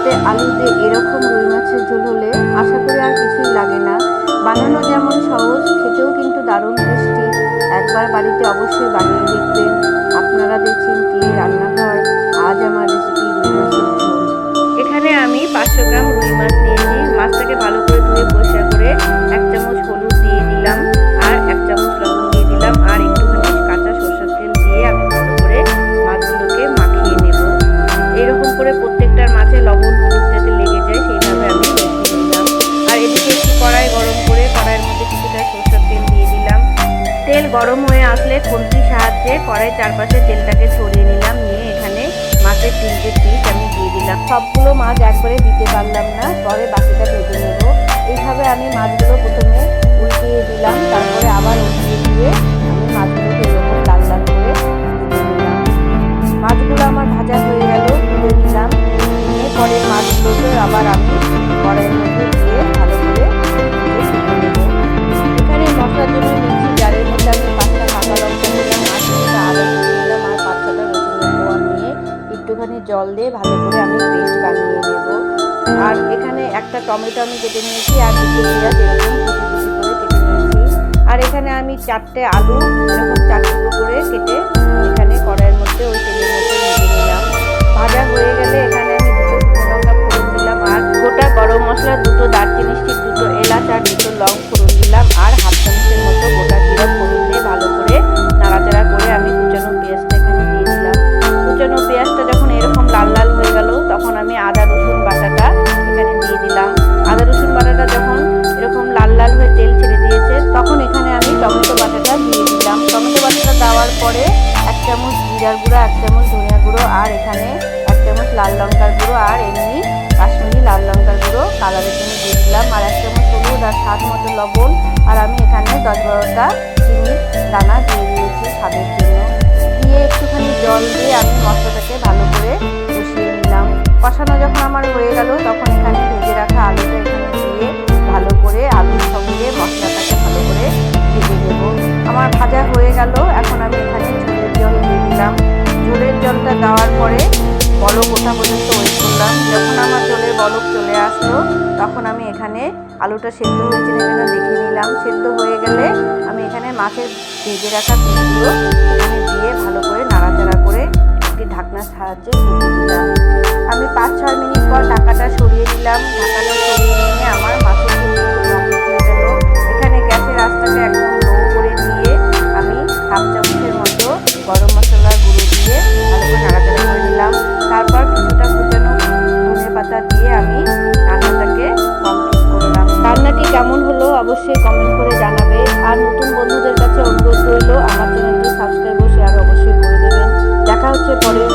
সাথে আলু দিয়ে এরকম রুই মাছের ঝোল হলে আশা করি আর কিছুই লাগে না। বানানো যেমন সহজ, খেতেও কিন্তু দারুণ টেস্টি। একবার বাড়িতে অবশ্যই বানিয়ে দেখবেন। আপনারা দেখছেন টি গরম হয়ে আসলে খুন্তির সাহায্যে কড়াই চারপাশে তেলটাকে ছড়িয়ে নিলাম, নিয়ে এখানে মাছের তিনটে পিস আমি দিয়ে দিলাম। সবগুলো মাছ একবারে দিতে পারলাম না, পরে বাকিটা ভেজে নেব। এইভাবে আমি মাছগুলো প্রথমে উল্টিয়ে দিলাম, তারপরে আবার উল্টিয়ে দিয়ে আমি মাছগুলোকে এরকম লাল লাল করে মাছগুলো আমার ভাজা হয়ে গেল, তুলে দিলাম নিয়ে পরে মাছগুলোকে আবার আমি কড়াইয়ের মধ্যে একটুখানি জল দিয়ে ভালো করে আমি পেস্ট বানিয়ে নেব। আর এখানে একটা টমেটো আমি কেটে নিয়েছি, আর দুটো পেঁয়াজ এরকম কুচি কুচি করে কেটে নিয়েছি। আর এখানে আমি চারটে আলু, এরকম চার টুকরো করে কেটে চামচ জিরার গুঁড়ো, এক চামচ ধনিয়া গুঁড়ো আর এখানে এক চামচ লাল লঙ্কার গুঁড়ো আর এমনি কাশ্মীরি লাল লঙ্কার গুঁড়ো কালারের জন্য দিয়ে দিলাম। আর এক চামচ হলুদ আর স্বাদ মতো লবণ। আর আমি এখানে দশ বারোটা চিনির দানা দিয়ে দিয়েছি স্বাদের জন্য। দিয়ে একটুখানি জল দিয়ে আমি মশলাটাকে ভালো করে কষিয়ে নিলাম। কষানো যখন আমার হয়ে গেল, তখন জলটা দেওয়ার পরে বলক ওঠা পর্যন্ত ওয়েট করলাম। যখন আমার জলের বলক চলে আসলো, তখন আমি এখানে আলুটা সেদ্ধ হয়েছে কিনা দেখে নিলাম। সেদ্ধ হয়ে গেলে আমি এখানে মাছের ভেজে রাখা পিসগুলো এখানে দিয়ে ভালো করে নাড়াচাড়া করে একটি ঢাকনার সাহায্যে দিলাম পড়ে